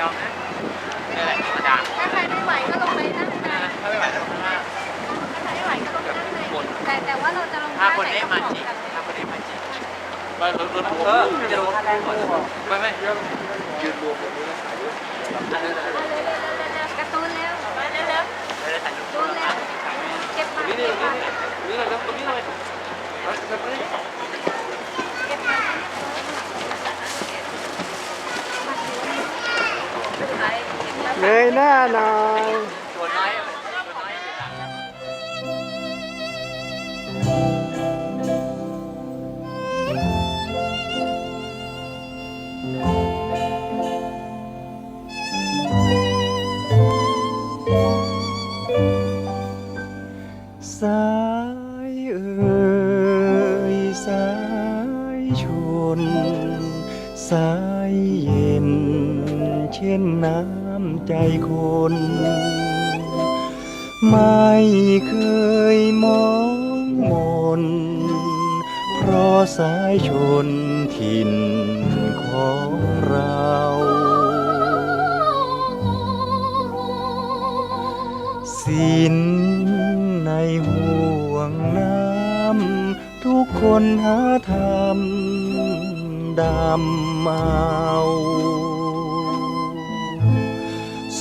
ยอมนะนี่แหละธรรมดาถ้าใครไม่ไหวก็ลงไปนั่งนะถ้าไม่ไหวก็ลงข้างล่ถ้าใครไม่ไหวก็ลงนั่งในแต่แต่ว่าเราจะลงถ้าท่าคนไนได้มาจริงกันถ้าคนได้มาจริงไปรถรถเออจะลงท่าก่อนไม่ไมยืนรวมกันด้วยอันนั้นแล้นกระแล้วมาเร็วเร็วตุ้นแล้วเก็บมาเก็บมานี่นี่นี่เลยตรงนี้เลยตรงนี้ เงยหน่นอนสายเอ่ยสายชน สายเย็นเช่นนั้น ใจคน ไม่เคยมองมน เพราะสายชนถิ่นของเราสิ้นในห่วงน้ำ ทุกคนหาทำดำเมา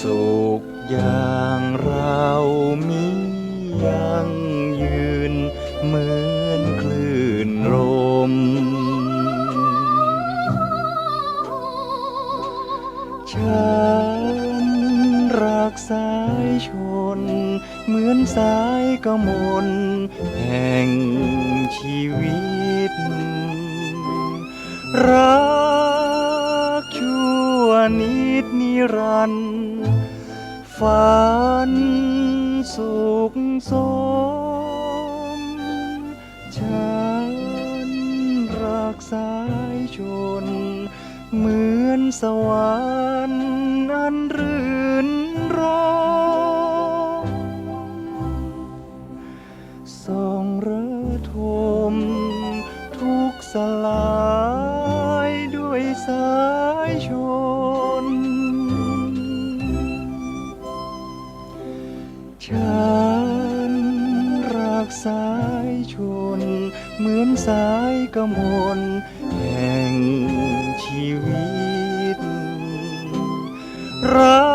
สุขอย่างเรามียังยืนเหมือนคลื่นลม ฉันรักสายชน เหมือนสายกมลแห่งชีวิต รักชั่วนิดนิรันดร์ ฝันสุขสมฉันรักสายชน เหมือนสวรรค์อันรื่นรมส่องระทมทุกสลายด้วยสายายชน เหมือนสายกมลแห่งชีวิต รั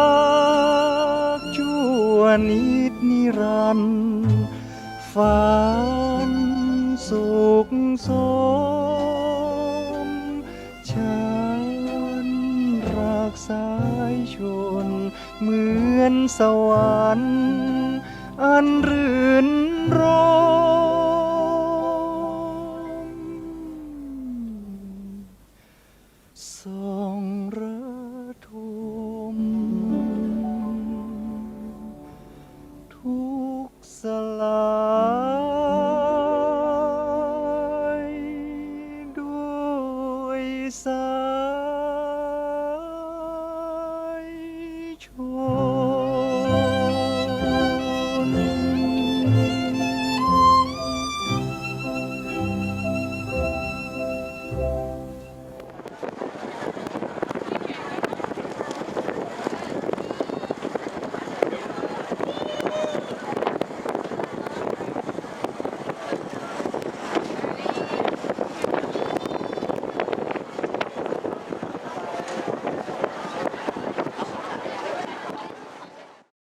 กชั่วนิดนิรันดร์ฝันสุขสมฉันรักสายชน เหมือนสวรรค์ อันรื่นรม